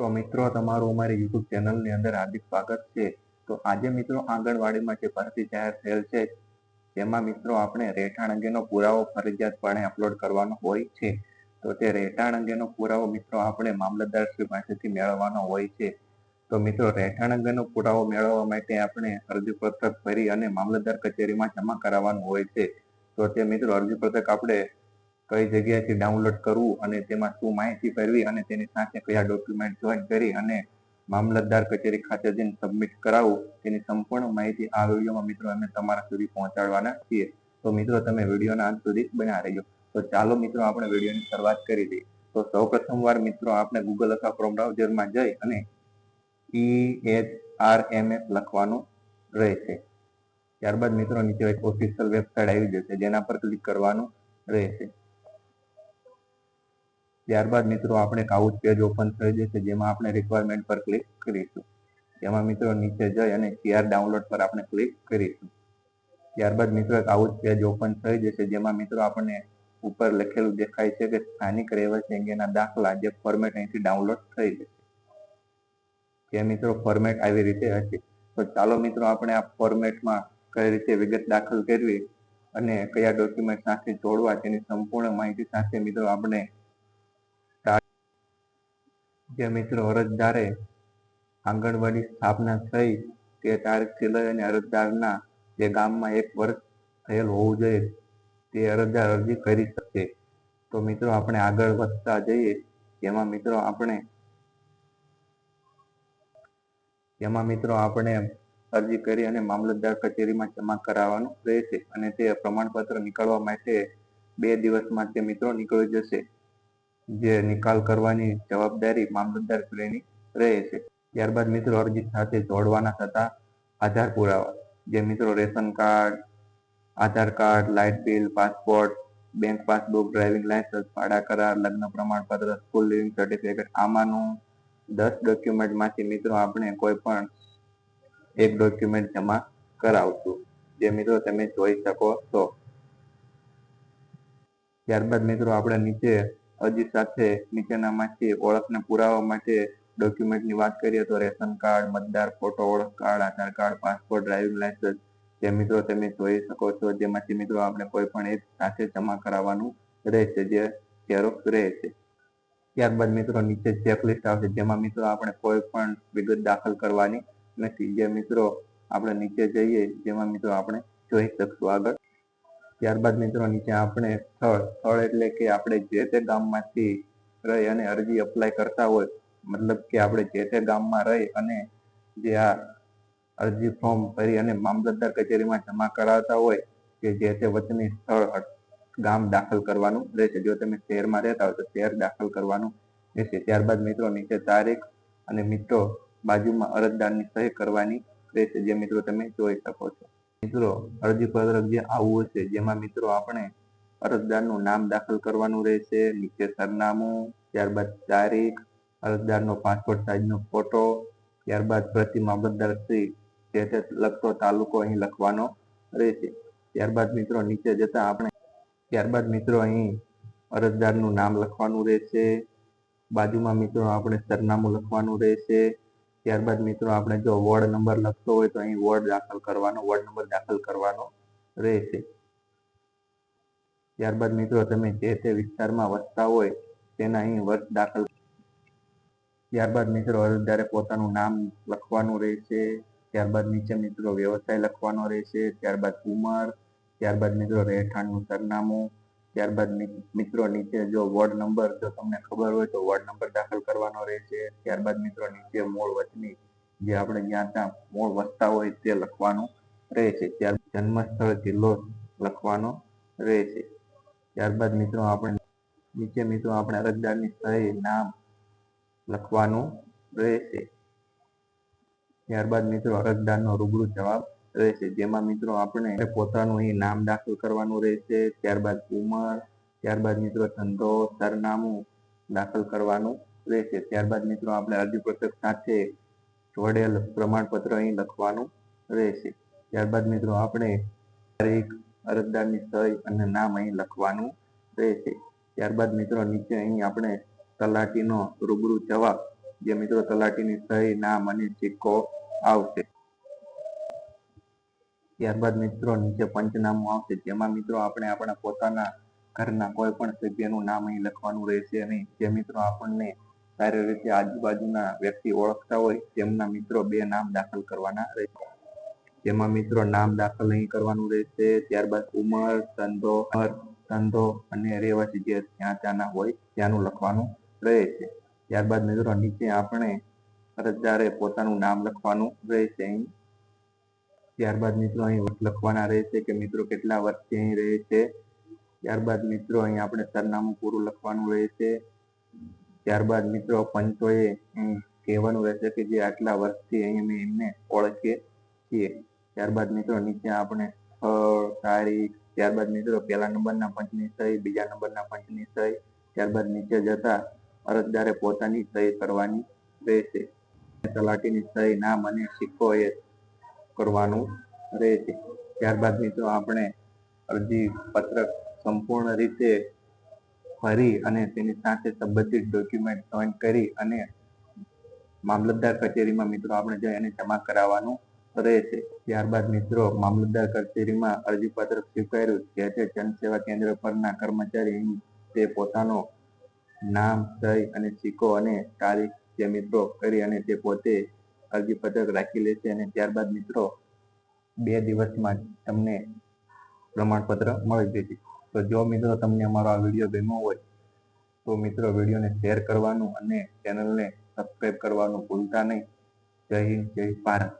તો મિત્રો, તમારું અમારી યુટ્યુબ ચેનલની અંદર હાર્દિક સ્વાગત છે. તો આજે મિત્રો આંગણવાડીમાં જે ભરતી જાહેર થયેલ છે, તેમાં મિત્રો આપણે રહેઠાણ અંગેનો પુરાવો ફરજિયાતપણે અપલોડ કરવાનો હોય છે. તો તે રહેઠાણ અંગેનો પુરાવો મિત્રો આપણે મામલતદારશ્રી પાસેથી મેળવવાનો હોય છે. તો મિત્રો, રહેઠાણ અંગેનો પુરાવો મેળવવા માટે આપણે અરજીપત્રક ભરી અને મામલતદાર કચેરીમાં જમા કરાવવાનું હોય છે. તો તે મિત્રો અરજીપત્રક આપણે કઈ જગ્યાએથી ડાઉનલોડ કરવું અને તેમાં શું માહિતી ભરવી અને તેની સાથે કયા ડોક્યુમેન્ટ જોઈન કરી અને મામલતદાર કચેરી ખાતે જઈને સબમિટ કરાવવું તેની સંપૂર્ણ માહિતી આ વિડીયોમાં મિત્રો અમે તમારા સુધી પહોંચાડવાના છીએ. તો મિત્રો તમે વિડીયોના અંત સુધી બના રહેજો. તો ચાલો મિત્રો આપણે વિડીયોની શરૂઆત કરી દઈએ. તો સૌ વાર મિત્રો આપણે ગૂગલ અથવા ક્રોમ બ્રાઉઝરમાં જઈ અને E H R M S લખવાનું રહેશે. ત્યારબાદ મિત્રો નીચે એક ઓફિશિયલ વેબસાઇટ આવી જશે, જેના પર ક્લિક કરવાનું રહેશે. ત્યારબાદ મિત્રો આપણે કાઉચ પેજ ઓપન થઈ જશે, જેમાં આપણે રિક્વાયરમેન્ટ પર ક્લિક કરીશું. જેમાં મિત્રો નીચે જઈ અને સીઆર ડાઉનલોડ પર આપણે ક્લિક કરીશું. ત્યારબાદ મિત્રો એક પેજ ઓપન થઈ જશે, જેમાં મિત્રો આપણને ઉપર લખેલું દેખાય છે કે સ્થાનિક રહેવાસી અંગેના દાખલા જે ફોર્મેટ અહીંથી ડાઉનલોડ થઈ જશે. તે મિત્રો ફોર્મેટ આવી રીતે હશે. તો ચાલો મિત્રો આપણે આ ફોર્મેટમાં કઈ રીતે વિગત દાખલ કરવી અને કયા ડોક્યુમેન્ટ સાથે જોડવા તેની સંપૂર્ણ માહિતી સાથે મિત્રો આપણે જે મિત્રો અરજદારે આંગણવાડી સ્થાપના થઈ તે તારીખથી લઈ અને અરજદારના જે ગામમાં એક વર્ષ થયેલ હોવું જોઈએ તે અરજદાર અરજી કરી શકે. તો મિત્રો આપણે આગળ વધતા જઈએ. તેમાં મિત્રો આપણે તેમાં મિત્રો આપણે અરજી કરી અને મામલતદાર કચેરીમાં જમા કરાવવાનું રહેશે અને તે પ્રમાણપત્ર નીકળવા માટે બે દિવસમાં તે મિત્રો નીકળી જશે. જે નિકાલ કરવાની જવાબદારી મામલતદાર શ્રેણી રહે છે. ત્યારબાદ મિત્રો અરજી સાથે જોડવાના થતા આધાર પુરાવા, જે મિત્રો ration card, Aadhaar card, light bill, passport, bank passbook, driving licence ભાડા કરાર, લગ્ન પ્રમાણપત્ર, સ્કૂલ લિવિંગ સર્ટિફિકેટ આમાંનું દસ ડોક્યુમેન્ટમાંથી મિત્રો આપણે કોઈ પણ એક ડોક્યુમેન્ટ જમા કરાવશું. જે મિત્રો તમે જોઈ શકો છો. ત્યારબાદ મિત્રો આપણે નીચે અરજી સાથે નીચેનામાંથી ઓળખને પુરાવા માટે ડોક્યુમેન્ટની વાત કરીએ તો રેશન કાર્ડ, મતદાર ફોટો ઓળખ card, Aadhaar card passport driving licence જે મિત્રો તમે જોઈ શકો છો, જેમાંથી મિત્રો આપણે કોઈ પણ એક સાથે જમા કરાવવાનું રહેશે, જે ઝેરોક્સ રહેશે. ત્યારબાદ મિત્રો નીચે ચેકલિસ્ટ આવશે, જેમાં મિત્રો આપણે કોઈ પણ વિગત દાખલ કરવાની નથી. જે મિત્રો આપણે નીચે જઈએ, જેમાં મિત્રો આપણે જોઈ શકશું આગળ. ત્યારબાદ મિત્રો નીચે આપણે સ્થળ સ્થળ એટલે કે આપણે જે તે ગામમાંથી રહી અને અરજી અપ્લાય કરતા હોય, મતલબ કે આપણે જે તે ગામમાં રહી અને જે આ અરજી ફોર્મ ભરી અને મામલતદાર કચેરીમાં જમા કરાવતા હોય, કે જે તે વચની સ્થળ ગામ દાખલ કરવાનું રહેશે. જો તમે શહેરમાં રહેતા હોય તો શહેર દાખલ કરવાનું રહેશે. ત્યારબાદ મિત્રો નીચે તારીખ અને મિત્રો બાજુમાં અરજદારની સહી કરવાની રહેશે, જે મિત્રો તમે જોઈ શકો છો. મિત્રો, અરજી પત્રક જે આવું હશે, જેમાં મિત્રો આપણે અરજદારનું નામ દાખલ કરવાનું રહેશે, નીચે સરનામું, ત્યારબાદ તારીખ, અરજદારનો પાસપોર્ટ સાઇઝનો ફોટો ત્યારબાદ પ્રતિ મામલતદાર જે તે લખતો તાલુકો અહીં લખવાનો રહેશે. ત્યારબાદ મિત્રો નીચે જતા આપણે, ત્યારબાદ મિત્રો અહીં અરજદારનું નામ લખવાનું રહેશે. બાજુમાં મિત્રો આપણે સરનામું લખવાનું રહેશે. ત્યારબાદ મિત્રો આપણે જો વોર્ડ નંબર લખતો હોય તો અહીં વોર્ડ દાખલ કરવાનો વોર્ડ નંબર દાખલ કરવાનો રહેશે. ત્યારબાદ મિત્રો તમે જે તે વિસ્તારમાં વસતા હોય તેના અહીં વર્ષ દાખલ ત્યારબાદ મિત્રો અરજદારે પોતાનું નામ લખવાનું રહેશે, ત્યારબાદ નીચે મિત્રો વ્યવસાય લખવાનો રહેશે, ત્યારબાદ ઉંમર, ત્યારબાદ મિત્રો રહેઠાણનું સરનામું ત્યારબાદ મિત્રો નીચે જો વોર્ડ નંબર જો તમને ખબર હોય તો વોર્ડ નંબર દાખલ કરવાનો રહેશે. ત્યારબાદ મિત્રો નીચે મૂળ વતની જે આપણે જ્યાં ત્યાં મૂળ વસતા હોય તે લખવાનું રહેશે. ત્યાર જન્મ સ્થળ જિલ્લો લખવાનો રહેશે. ત્યારબાદ મિત્રો આપણે નીચે મિત્રો આપણે અરજદારની સહી નામ લખવાનું રહેશે. ત્યારબાદ મિત્રો અરજદારનો રૂબરૂ જવાબ રહેશે જેમાં મિત્રો આપણે પોતાનું અહીં નામ દાખલ કરવાનું રહેશે ત્યારબાદ ઉંમર, ત્યારબાદ મિત્રો ધંધો, સરનામું દાખલ કરવાનું રહેશે ત્યારબાદ મિત્રો આપણે અરજીપત્રક સાથે જોડેલ પ્રમાણપત્ર અહીં લખવાનું રહેશે ત્યારબાદ મિત્રો આપણે તારીખ, અરજદારની સહી અને નામ અહીં લખવાનું રહેશે ત્યારબાદ મિત્રો નીચે અહીં આપણે તલાટીનો રૂબરૂ જવાબ, જે મિત્રો તલાટીની સહી નામ અને સિક્કો આવશે. ત્યારબાદ મિત્રો નીચે પંચનામું આવશે. જેમાં મિત્રો આપણે આપણા પોતાના ઘરના કોઈ પણ સભ્યનું નામ અહીં લખવાનું રહેશે અને જે મિત્રો આપણને સારી રીતે આજુબાજુના વ્યક્તિ ઓળખતા હોય, તેમના મિત્રો બે નામ દાખલ કરવાના રહેશે. જેમાં મિત્રો નામ દાખલ અહીં કરવાનું રહેશે. ત્યારબાદ ઉંમર, ધંધો ધંધો અને રહેવાસી જે જ્યાં ત્યાંના હોય ત્યાંનું લખવાનું રહે છે ત્યારબાદ મિત્રો નીચે આપણે અરજદારે પોતાનું નામ લખવાનું રહેશે અહીં. ત્યારબાદ મિત્રો અહીં વર્ષ લખવાના રહેશે કે મિત્રો કેટલા વર્ષથી અહીં રહે છે? ત્યારબાદ મિત્રો અહીં આપણે સરનામું પૂરું લખવાનું રહેશે ત્યારબાદ મિત્રો પંચોએ કહેવાનું રહેશે કે જે આટલા વર્ષથી અહીં અમે એમને ઓળખીએ છીએ. ત્યારબાદ મિત્રો નીચે આપણે સ્થળ તારીખ ત્યારબાદ મિત્રો પહેલા નંબરના પંચની સહી, બીજા નંબરના પંચની સહી, ત્યારબાદ નીચે જતા અરજદારે પોતાની સહી કરવાની રહેશે. તલાટીની સહી નામ અને સિક્કો એ કરવાનું રહેશે. ત્યારબાદ મિત્રો આપણે અરજી પત્રક સંપૂર્ણ રીતે ભરી અને તેની સાથે સંબંધિત ડોક્યુમેન્ટ જોઈન કરી અને મામલતદાર કચેરીમાં મિત્રો આપણે જઈ અને જમા કરાવવાનું રહેશે. ત્યારબાદ મિત્રો મામલતદાર કચેરીમાં અરજી પત્રક સ્વીકાર્યું. જે તે જનસેવા કેન્દ્ર પરના કર્મચારી તે પોતાનો નામ સહી અને સિક્કો અને તારીખ જે મિત્રો કરી અને તે પોતે અરજી પત્રક રાખી લેશે અને ત્યારબાદ મિત્રો બે દિવસમાં તમને પ્રમાણપત્ર મળી જશે. તો જો મિત્રો તમને અમારો આ વીડિયો ગમ્યો હોય, તો મિત્રો વિડીયોને શેર કરવાનું અને ચેનલને સબસ્ક્રાઈબ કરવાનું ભૂલતા નહીં. જય હિન્દ, જય ભારત.